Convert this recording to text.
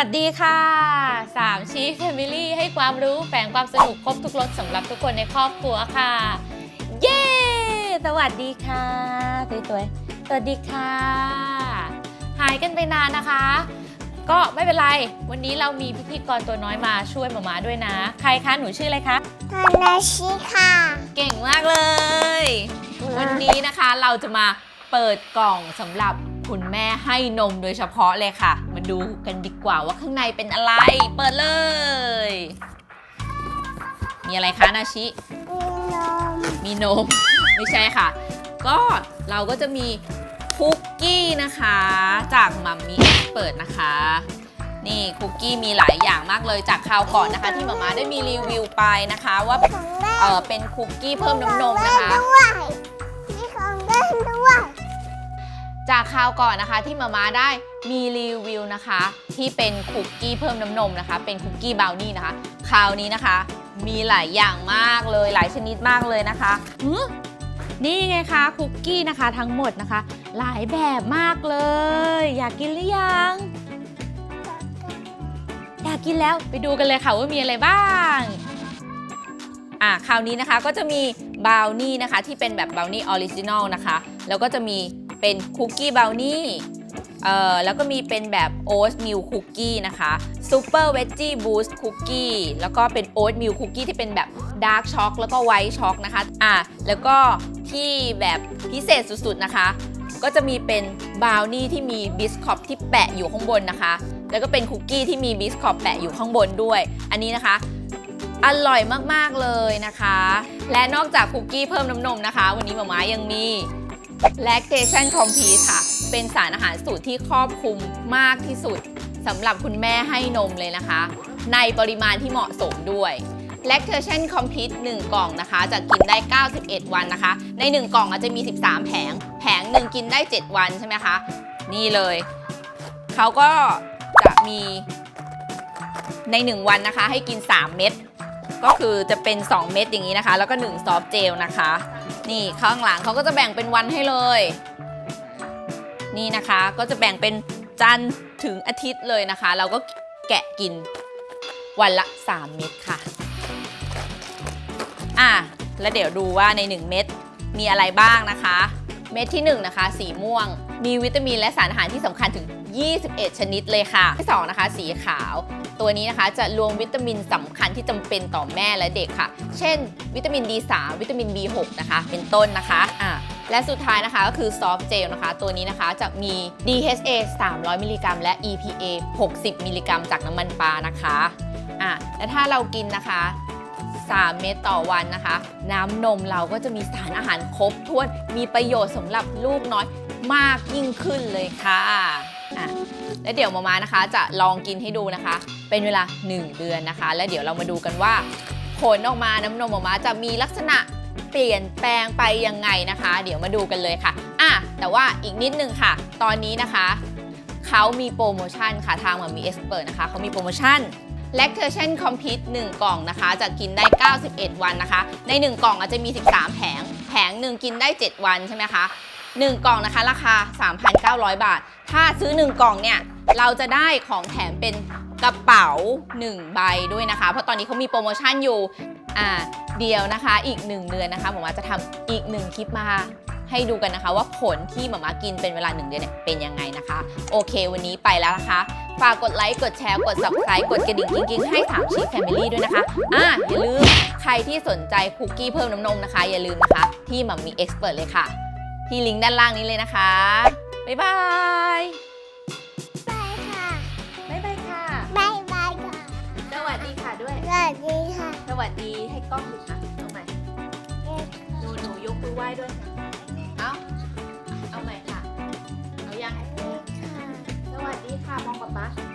สวัสดีค่ะสามชีแฟมิลี่ให้ความรู้แฝงความสนุกครบทุกรสสำหรับทุกคนในครอบครัวค่ะ เย้ สวัสดีค่ะสวยๆสวัสดีค่ะ หายกันไปนานนะคะ ก็ไม่เป็นไร วันนี้เรามีพิธีกรตัวน้อยมาช่วยหมามาด้วยนะ ใครคะหนูชื่ออะไรคะฮานาชิค่ะ เก่งมากเลย วันนี้นะคะเราจะมาเปิดกล่องสำหรับ คุณแม่ให้นมโดยเฉพาะเลยค่ะ มาดูกันดีกว่าว่าข้างในเป็นอะไร เปิดเลย มีอะไรคะนาชิมีนมมีนม ไม่ใช่ค่ะ ก็เราก็จะมีคุกกี้นะคะ จากมัมมี่เปิดนะคะ นี่คุกกี้มีหลายอย่างมากเลยจากคราวก่อนนะคะ ที่หมามาได้มีรีวิวไปนะคะว่าของเล่นเออเป็นคุกกี้เพิ่มน้ำนมนะคะด้วยมีของเล่นด้วย จากคราวก่อนนะคะที่มาม่าได้มีรีวิวนะคะ ที่เป็นคุกกี้เพิ่มน้ำนมนะคะ เป็นคุกกี้บราวนี่นะคะ คราวนี้นะคะ มีหลายอย่างมากเลยหลายชนิดมากเลยนะคะหือนี่ไงคะคุกกี้นะคะทั้งหมดนะคะ หลายแบบมากเลย อยากกินหรือยัง อยากกินแล้วไปดูกันเลยค่ะว่ามีอะไรบ้างอะคราวนี้นะคะก็จะมีบราวนี่นะคะที่เป็นแบบบราวนี่ออริจินอลนะคะ แล้วก็จะมี เป็นคุกกี้บราวนี่เอ่อแล้วก็มีเป็นแบบโอ๊ตมิลคุกกี้นะคะซูเปอร์เวจจี้บูสต์คุกกี้แล้วก็เป็นโอ๊ตมิลคุกกี้ที่เป็นแบบดาร์กช็อกแล้วก็ไวท์ช็อกนะคะอะแล้วก็ที่แบบพิเศษสุดๆนะคะ ก็จะมีเป็นบราวนี่ที่มีบิสคอปที่แปะอยู่ข้างบนนะคะ แล้วก็เป็นคุกกี้ที่มีบิสคอปแปะอยู่ข้างบนด้วย อันนี้นะคะอร่อยมากๆเลยนะคะ และนอกจากคุกกี้เพิ่มน้ำนมนะคะ วันนี้หมาม้ายังมี lactation complete ค่ะ เป็นสารอาหารสูตรที่ครอบคลุมมากที่สุดสำหรับคุณแม่ให้นมเลยนะคะ ในปริมาณที่เหมาะสมด้วย lactation complete 1 กล่องนะคะ จะกินได้ 91 วันนะคะ ใน 1 กล่องอาจจะมี 13 แผง แผงหนึ่งกินได้ 7 วันใช่ไหมคะ นี่เลย เขาก็จะมีใน 1 วันนะคะ ให้กิน 3 เม็ด ก็คือจะเป็น 2 เม็ดอย่างนี้นะคะ แล้วก็ 1 ซอฟต์เจลนะคะ นี่ข้างหลังเขาก็จะแบ่งเป็นวันให้เลย นี่นะคะก็จะแบ่งเป็นจันทร์ถึงอาทิตย์เลยนะคะ เราก็แกะกินวันละ 3 เม็ดค่ะ อะ แล้วเดี๋ยวดูว่าใน 1 เม็ดมีอะไรบ้างนะคะ เม็ดที่ 1 นะคะ สีม่วง มีวิตามินและสารอาหารที่สำคัญถึง 21 ชนิดเลยค่ะ ที่2นะคะสีขาว ตัวนี้นะคะจะรวมวิตามินสำคัญที่จำเป็นต่อแม่และเด็กค่ะ เช่น วิตามิน D3 วิตามิน B6 นะคะ เป็นต้นนะคะอะและสุดท้ายนะคะก็คือซอฟต์เจลนะคะ ตัวนี้นะคะจะมี DHA 300 มิลลิกรัม และ EPA 60 มิลลิกรัม จากน้ำมันปลานะคะอะและถ้าเรากินนะคะ 3 เม็ดต่อวันนะคะ น้ำนมเราก็จะมีสารอาหารครบถ้วน มีประโยชน์สำหรับลูกน้อยมากยิ่งขึ้นเลยค่ะ อะแล้วเดี๋ยวมามานะคะจะลองกินให้ดูนะคะ เป็นเวลา 1 เดือนนะคะ แล้วเดี๋ยวเรามาดูกันว่าผลออกมาน้ำนมออกมาจะมีลักษณะเปลี่ยนแปลงไปยังไงนะคะ เดี๋ยวมาดูกันเลยค่ะอะแต่ว่าอีกนิดนึงค่ะ ตอนนี้นะคะเขามีโปรโมชั่นค่ะทางเหมือนมีเอ็กซ์เนะคะเขามีโปรโมชั่น lactation complete 1 กล่องนะคะ จะกินได้ 91 วันนะคะ ใน 1 กล่องอาจจะมี 13 แผง แผงหนึ่งกินได้ 7 วันใช่ไหมคะ 1 กล่องนะคะ ราคา 3,900 บาท ถ้าซื้อ 1 กล่องเนี่ย เราจะได้ของแถมเป็นกระเป๋า 1 ใบด้วยนะคะ เพราะตอนนี้เขามีโปรโมชั่นอยู่อ่าเดียวนะคะ อีก 1 เดือนนะคะหมอมาจะทำอีก 1 คลิปมาให้ดูกันนะคะว่าผลที่หมอมากินเป็นเวลา1เดือนเนี่ยเป็นยังไงนะคะ โอเค วันนี้ไปแล้วนะคะ ฝากกดไลค์ กดแชร์ กด subscribe กดกระดิ่งกิ๊งๆ ให้ถามชีแฟมิลี่ด้วยนะคะ อ่าอย่าลืม ใครที่สนใจคุกกี้เพิ่มน้ำนมนะคะ อย่าลืมนะคะ ที่มัมมีเอ็กซ์เพรเลยค่ะ ที่ลิงก์ด้านล่างนี้เลยนะคะ บ๊ายบายบายค่ะบ๊ายบายค่ะ บายบายค่ะสวัสดีค่ะด้วย สวัสดีค่ะสวัสดีให้กล้องดูค่ะเอาใหม่หนูหนูยกมือไหว้ด้วยค่ะเอาเอาใหม่ค่ะ เอายัง สวัสดีค่ะมองป๊าป๊า